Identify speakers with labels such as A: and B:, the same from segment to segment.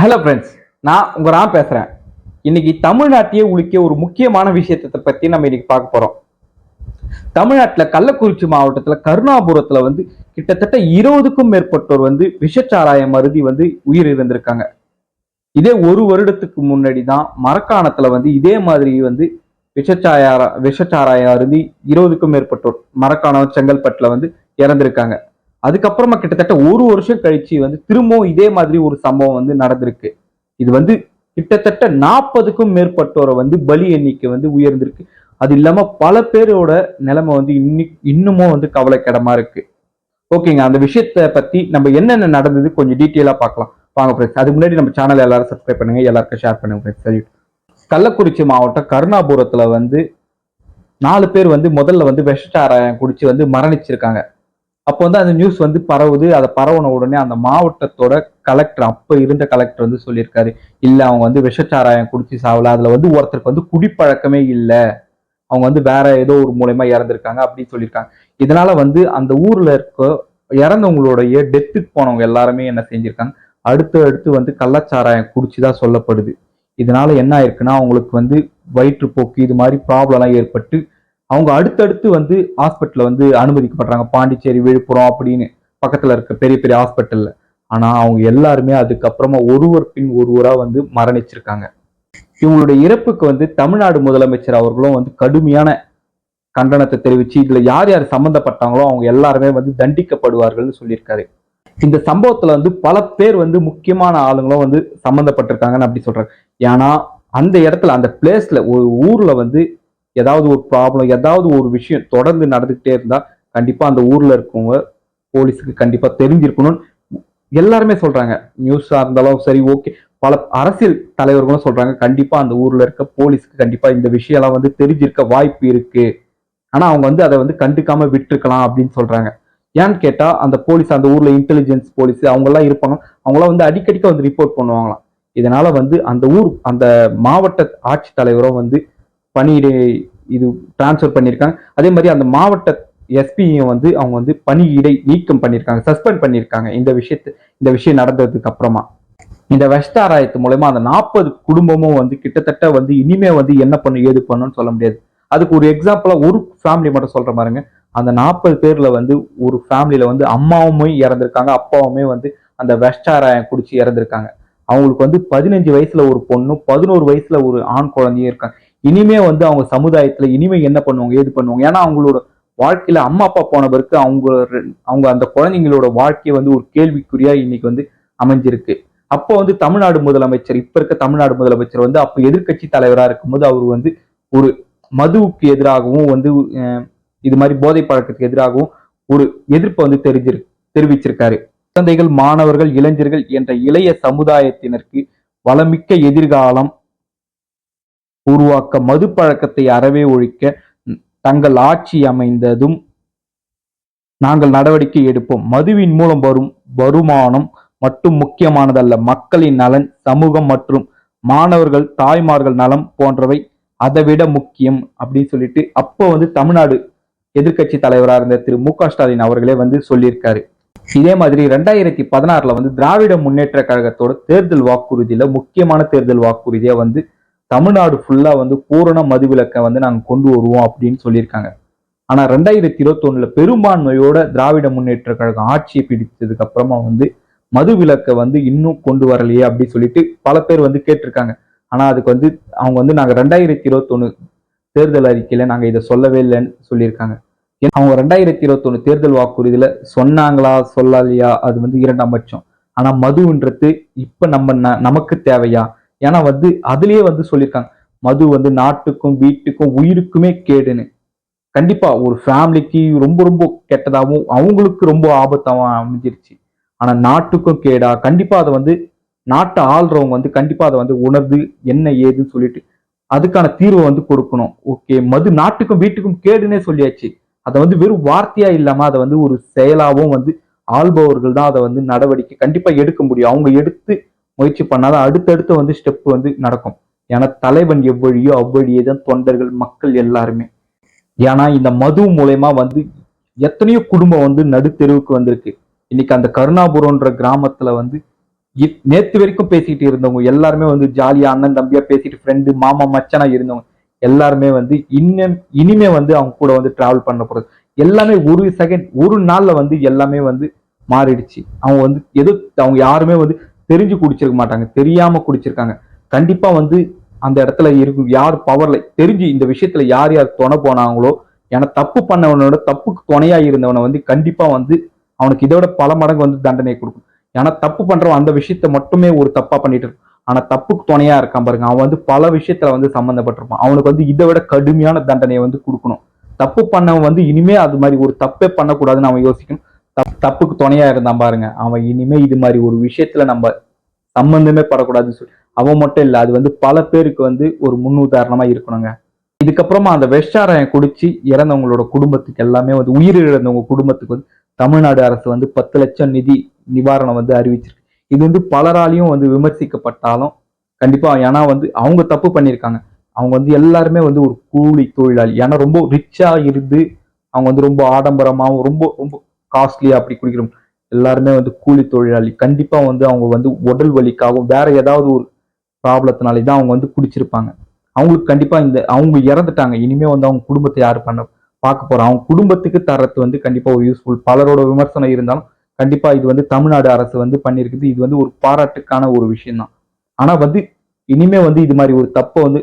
A: Hello friends நான் உங்கள் ராம் பேசுகிறேன் இன்னைக்கு தமிழ்நாட்டையே உழிக்க ஒரு முக்கியமான விஷயத்தை பற்றி நம்ம இன்னைக்கு பார்க்க போகிறோம் தமிழ்நாட்டில் கள்ளக்குறிச்சி மாவட்டத்தில் கருணாபுரத்தில் வந்து கிட்டத்தட்ட இருபதுக்கும் மேற்பட்டோர் வந்து விஷச்சாராயம் அருதி வந்து உயிர் இருந்திருக்காங்க இதே ஒரு வருடத்துக்கு முன்னாடி தான் மரக்காணத்தில் வந்து இதே மாதிரி வந்து விஷச்சாயார விஷச்சாராயம் அருதி இருபதுக்கும் மேற்பட்டோர் மரக்காணம் செங்கல்பட்டில் வந்து இறந்திருக்காங்க. அதுக்கப்புறமா கிட்டத்தட்ட ஒரு வருஷம் கழிச்சு வந்து திரும்பவும் இதே மாதிரி ஒரு சம்பவம் வந்து நடந்திருக்கு. இது வந்து கிட்டத்தட்ட நாற்பதுக்கும் மேற்பட்டோரை வந்து பலி எண்ணிக்கை வந்து உயர்ந்திருக்கு. அது இல்லாம பல பேரோட நிலைமை வந்து இன்னி இன்னமும் வந்து கவலைக்கிடமா இருக்கு. ஓகேங்க அந்த விஷயத்த பத்தி நம்ம என்னென்ன நடந்தது கொஞ்சம் டீட்டெயிலா பார்க்கலாம். வாங்க ஃப்ரெண்ட்ஸ் அதுக்கு முன்னாடி நம்ம சேனல் எல்லாரும் சப்ஸ்கிரைப் பண்ணுங்க எல்லாருக்கும் ஷேர் பண்ணுங்க ஃப்ரெண்ட்ஸ் சரி கள்ளக்குறிச்சி மாவட்டம் கருணாபுரத்துல வந்து நாலு பேர் வந்து முதல்ல வந்து விஷச்சாராயம் குடிச்சு வந்து மரணிச்சிருக்காங்க. அப்போ வந்து அந்த நியூஸ் வந்து பரவுது. அதை பரவுன உடனே அந்த மாவட்டத்தோட கலெக்டர் அப்போ இருந்த கலெக்டர் வந்து சொல்லியிருக்காரு இல்லை அவங்க வந்து விஷச்சாராயம் குடிச்சு சாவல. அதில் வந்து ஒருத்தருக்கு வந்து குடிப்பழக்கமே இல்லை. அவங்க வந்து வேற ஏதோ ஒரு மூலயமா இறந்துருக்காங்க அப்படின்னு சொல்லியிருக்காங்க. இதனால வந்து அந்த ஊர்ல இருக்க இறந்தவங்களுடைய டெத்துக்கு போனவங்க எல்லாருமே என்ன செஞ்சிருக்காங்க? அடுத்து அடுத்து வந்து கள்ளச்சாராயம் குடிச்சுதான் சொல்லப்படுது. இதனால என்ன ஆயிருக்குன்னா அவங்களுக்கு வந்து வயிற்றுப்போக்கு இது மாதிரி ப்ராப்ளம்லாம் ஏற்பட்டு அவங்க அடுத்தடுத்து வந்து ஹாஸ்பிட்டலில் வந்து அனுமதிக்கப்படுறாங்க. பாண்டிச்சேரி விழுப்புரம் அப்படின்னு பக்கத்தில் இருக்க பெரிய பெரிய ஹாஸ்பிட்டலில் ஆனால் அவங்க எல்லாருமே அதுக்கப்புறமா ஒருவர் பின் ஒருவராக வந்து மரணிச்சிருக்காங்க. இவங்களுடைய இறப்புக்கு வந்து தமிழ்நாடு முதலமைச்சர் அவர்களும் வந்து கடுமையான கண்டனத்தை தெரிவித்து இதில் யார் யார் சம்மந்தப்பட்டாங்களோ அவங்க எல்லாருமே வந்து தண்டிக்கப்படுவார்கள்னு சொல்லியிருக்காரு. இந்த சம்பவத்தில் வந்து பல பேர் வந்து முக்கியமான ஆளுங்களும் வந்து சம்மந்தப்பட்டிருக்காங்கன்னு அப்படி சொல்கிறாங்க ஏன்னா அந்த இடத்துல அந்த பிளேஸில் ஒரு ஊரில் வந்து ஏதாவது ஒரு ப்ராப்ளம் ஏதாவது ஒரு விஷயம் தொடர்ந்து நடந்துக்கிட்டே இருந்தால் கண்டிப்பாக அந்த ஊரில் இருக்கவங்க போலீஸுக்கு கண்டிப்பாக தெரிஞ்சிருக்கணும் எல்லாருமே சொல்கிறாங்க நியூஸாக இருந்தாலும் சரி ஓகே பல அரசியல் தலைவர்களும் சொல்கிறாங்க கண்டிப்பாக அந்த ஊரில் இருக்க போலீஸுக்கு கண்டிப்பாக இந்த விஷயம்லாம் வந்து தெரிஞ்சிருக்க வாய்ப்பு இருக்குது ஆனால் அவங்க வந்து அதை வந்து கண்டுக்காமல் விட்டுருக்கலாம் அப்படின்னு சொல்கிறாங்க ஏன்னு கேட்டால் அந்த போலீஸ் அந்த ஊரில் இன்டெலிஜென்ஸ் போலீஸ் அவங்கெல்லாம் இருப்பாங்க. அவங்களாம் வந்து அடிக்கடிக்க வந்து ரிப்போர்ட் பண்ணுவாங்களாம். இதனால் வந்து அந்த ஊர் அந்த மாவட்ட ஆட்சித்தலைவரும் வந்து பணியிடை இது டிரான்ஸ்ஃபர் பண்ணியிருக்காங்க. அதே மாதிரி அந்த மாவட்ட எஸ்பியும் வந்து அவங்க வந்து பணியிடை நீக்கம் பண்ணியிருக்காங்க சஸ்பெண்ட் பண்ணியிருக்காங்க இந்த விஷயத்து இந்த விஷயம் நடந்ததுக்கு அப்புறமா. இந்த வெஷ்டாராயத்து மூலயமா அந்த நாற்பது குடும்பமும் வந்து கிட்டத்தட்ட வந்து இனிமே வந்து என்ன பண்ணும் ஏது பண்ணுன்னு சொல்ல முடியாது. அதுக்கு ஒரு எக்ஸாம்பிளா ஒரு ஃபேமிலி மட்டும் சொல்ற பாருங்க. அந்த நாற்பது பேர்ல வந்து ஒரு ஃபேமிலியில வந்து அம்மாவுமே இறந்திருக்காங்க அப்பாவுமே வந்து அந்த வெஸ்டாராயம் குடிச்சு இறந்திருக்காங்க. அவங்களுக்கு வந்து பதினஞ்சு வயசுல ஒரு பொண்ணும் பதினோரு வயசுல ஒரு ஆண் குழந்தையும் இருக்காங்க. இனிமே வந்து அவங்க சமுதாயத்துல இனிமே என்ன பண்ணுவாங்க ஏது பண்ணுவாங்க? ஏன்னா அவங்களோட வாழ்க்கையில அம்மா அப்பா போன பிறகு அவங்க அவங்க அந்த குழந்தைங்களோட வாழ்க்கையை வந்து ஒரு கேள்விக்குறியா இன்னைக்கு வந்து அமைஞ்சிருக்கு. அப்போ வந்து தமிழ்நாடு முதலமைச்சர் இப்ப இருக்க தமிழ்நாடு முதலமைச்சர் வந்து அப்ப எதிர்க்கட்சி தலைவரா இருக்கும்போது அவர் வந்து ஒரு மதுவுக்கு எதிராகவும் வந்து இது மாதிரி போதை பழக்கத்துக்கு எதிராகவும் ஒரு எதிர்ப்பை வந்து தெரிஞ்சிரு தெரிவிச்சிருக்காரு. குழந்தைகள் மாணவர்கள் இளைஞர்கள் என்ற இளைய சமுதாயத்தினருக்கு வளமிக்க எதிர்காலம் உருவாக்க மது பழக்கத்தை அறவே ஒழிக்க தங்கள் ஆட்சி அமைந்ததும் நாங்கள் நடவடிக்கை எடுப்போம். மதுவின் மூலம் வரும் வருமானம் மட்டும் முக்கியமானதல்ல. மக்களின் நலன் சமூகம் மற்றும் மாணவர்கள் தாய்மார்கள் நலம் போன்றவை அதைவிட முக்கியம் அப்படின்னு சொல்லிட்டு அப்போ வந்து தமிழ்நாடு எதிர்க்கட்சி தலைவராக இருந்த திரு மு க ஸ்டாலின் அவர்களே வந்து சொல்லியிருக்காரு. இதே மாதிரி ரெண்டாயிரத்தி பதினாறுல வந்து திராவிட முன்னேற்ற கழகத்தோட தேர்தல் வாக்குறுதியில முக்கியமான தேர்தல் வாக்குறுதியா வந்து தமிழ்நாடு ஃபுல்லா வந்து பூரண மதுவிலக்கை வந்து நாங்கள் கொண்டு வருவோம் அப்படின்னு சொல்லியிருக்காங்க. ஆனா ரெண்டாயிரத்தி இருபத்தி பெரும்பான்மையோட திராவிட முன்னேற்ற கழகம் ஆட்சியை பிடித்ததுக்கு அப்புறமா வந்து மது விலக்கை வந்து இன்னும் கொண்டு வரலையே அப்படின்னு சொல்லிட்டு பல பேர் வந்து கேட்டிருக்காங்க. ஆனா அதுக்கு வந்து அவங்க வந்து நாங்க ரெண்டாயிரத்தி இருபத்தொன்னு தேர்தல் அறிக்கையில நாங்க இதை சொல்லவே இல்லைன்னு சொல்லியிருக்காங்க. ஏன்னா, அவங்க ரெண்டாயிரத்தி இருபத்தொன்னு தேர்தல் வாக்குறுதியில சொன்னாங்களா சொல்லலையா அது வந்து இரண்டாம் பட்சம். ஆனா மதுன்றது இப்ப நம்ம ந- நமக்கு தேவையா? ஏன்னா வந்து அதுலயே வந்து சொல்லியிருக்காங்க மது வந்து நாட்டுக்கும் வீட்டுக்கும் உயிருக்குமே கேடுன்னு. கண்டிப்பா ஒரு ஃபேமிலிக்கு ரொம்ப ரொம்ப கெட்டதாகவும் அவங்களுக்கு ரொம்ப ஆபத்தாகவும் அமைஞ்சிருச்சு. ஆனா நாட்டுக்கும் கேடா. கண்டிப்பா அதை வந்து நாட்டை ஆள்றவங்க வந்து கண்டிப்பா அதை வந்து உணர்ந்து என்ன ஏதுன்னு சொல்லிட்டு அதுக்கான தீர்வை வந்து கொடுக்கணும். ஓகே மது நாட்டுக்கும் வீட்டுக்கும் கேடுன்னே சொல்லியாச்சு. அதை வந்து வெறும் வார்த்தையா இல்லாம அதை வந்து ஒரு செயலாவும் வந்து ஆள்பவர்கள் தான் அதை வந்து நடவடிக்கை கண்டிப்பா எடுக்க முடியும். அவங்க எடுத்து முயற்சி பண்ணாதான் அடுத்தடுத்து வந்து ஸ்டெப் வந்து நடக்கும். ஏன்னா தலைவன் எவ்வழியோ அவ்வழியே தான் தொண்டர்கள் மக்கள் எல்லாருமே. ஏன்னா இந்த மது மூலயமா வந்து எத்தனையோ குடும்பம் வந்து நடுத்தெருவுக்கு வந்திருக்கு. இன்னைக்கு அந்த கருணாபுரம்ன்ற கிராமத்துல வந்து நேத்து வரைக்கும் பேசிட்டு இருந்தவங்க எல்லாருமே வந்து ஜாலியா அண்ணன் தம்பியா பேசிட்டு ஃப்ரெண்டு மாமா மச்சனா இருந்தவங்க எல்லாருமே வந்து இன்னும் இனிமே வந்து அவங்க கூட வந்து டிராவல் பண்ண போறது. எல்லாமே ஒரு செகண்ட் ஒரு நாள்ல வந்து எல்லாமே வந்து மாறிடுச்சு. அவங்க வந்து எது அவங்க யாருமே வந்து தெரிஞ்சு குடிச்சிருக்க மாட்டாங்க தெரியாம குடிச்சிருக்காங்க. கண்டிப்பா வந்து அந்த இடத்துல இருக்கும் யார் பவர்ல தெரிஞ்சு இந்த விஷயத்துல யார் யார் துணை போனாங்களோ ஏன்னா தப்பு பண்ணவனோட தப்புக்கு துணையா இருந்தவனை வந்து கண்டிப்பா வந்து அவனுக்கு இதோட பல மடங்கு வந்து தண்டனை கொடுக்கும். ஏன்னா தப்பு பண்றவன் அந்த விஷயத்த மட்டுமே ஒரு தப்பா பண்ணிட்டு இருக்கும் ஆனா தப்புக்கு துணையா இருக்கான் பாருங்க அவன் வந்து பல விஷயத்துல வந்து சம்மந்தப்பட்டிருப்பான் அவனுக்கு வந்து இதை விட கடுமையான தண்டனையை வந்து கொடுக்கணும். தப்பு பண்ணவன் வந்து இனிமே அது மாதிரி ஒரு தப்பே பண்ணக்கூடாதுன்னு அவன் யோசிக்கணும். தப் தப்புக்கு துணையா இருந்தான் பாருங்க. அவன் இனிமே இது மாதிரி ஒரு விஷயத்துல நம்ம சம்பந்தமே படக்கூடாதுன்னு சொல்லி அவன் மட்டும் இல்லை அது வந்து பல பேருக்கு வந்து ஒரு முன்னுதாரணமா இருக்கணுங்க. இதுக்கப்புறமா அந்த விஷாராயம் குடிச்சு இறந்தவங்களோட குடும்பத்துக்கு எல்லாமே வந்து உயிரிழந்தவங்க குடும்பத்துக்கு வந்து தமிழ்நாடு அரசு வந்து பத்து லட்சம் நிதி நிவாரணம் வந்து அறிவிச்சிருக்கு. இது வந்து பலராலையும் வந்து விமர்சிக்கப்பட்டாலும் கண்டிப்பா ஏன்னா வந்து அவங்க தப்பு பண்ணியிருக்காங்க. அவங்க வந்து எல்லாருமே வந்து ஒரு கூலி தொழிலாளி. ஏன்னா ரொம்ப ரிச்சா இருந்து அவங்க வந்து ரொம்ப ஆடம்பரமாகவும் ரொம்ப ரொம்ப காஸ்ட்லியா அப்படி குடிக்கிறோம். எல்லாருமே வந்து கூலி தொழிலாளி. கண்டிப்பா வந்து அவங்க வந்து உடல் வலிக்காகவும் வேற ஏதாவது ஒரு ப்ராப்ளத்தினாலே தான் அவங்க வந்து குடிச்சிருப்பாங்க. அவங்களுக்கு கண்டிப்பா இந்த அவங்க இறந்துட்டாங்க. இனிமே வந்து அவங்க குடும்பத்தை யார் பண்ண பார்க்க போறோம் அவங்க குடும்பத்துக்கு தரது வந்து கண்டிப்பா ஒரு யூஸ்ஃபுல் பலரோட விமர்சனம் இருந்தாலும் கண்டிப்பா இது வந்து தமிழ்நாடு அரசு வந்து பண்ணியிருக்குது. இது வந்து ஒரு பாராட்டுக்கான ஒரு விஷயம்தான். ஆனா வந்து இனிமே வந்து இது மாதிரி ஒரு தப்பை வந்து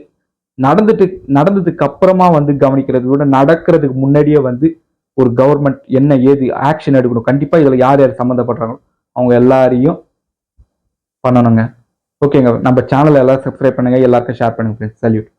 A: நடந்துட்டு நடந்ததுக்கு அப்புறமா வந்து கவனிக்கிறத விட நடக்கிறதுக்கு முன்னாடியே வந்து ஒரு கவர்மெண்ட் என்ன ஏது ஆக்ஷன் எடுக்கணும் கண்டிப்பாக இதில் யார் யார் சம்மந்தப்படுறாங்களோ அவங்க எல்லாரையும் பண்ணணுங்க. ஓகேங்க நம்ம சேனலை எல்லாம் சப்ஸ்கிரைப் பண்ணுங்கள் எல்லாருக்கும் ஷேர் பண்ணுங்கள் சல்யூட்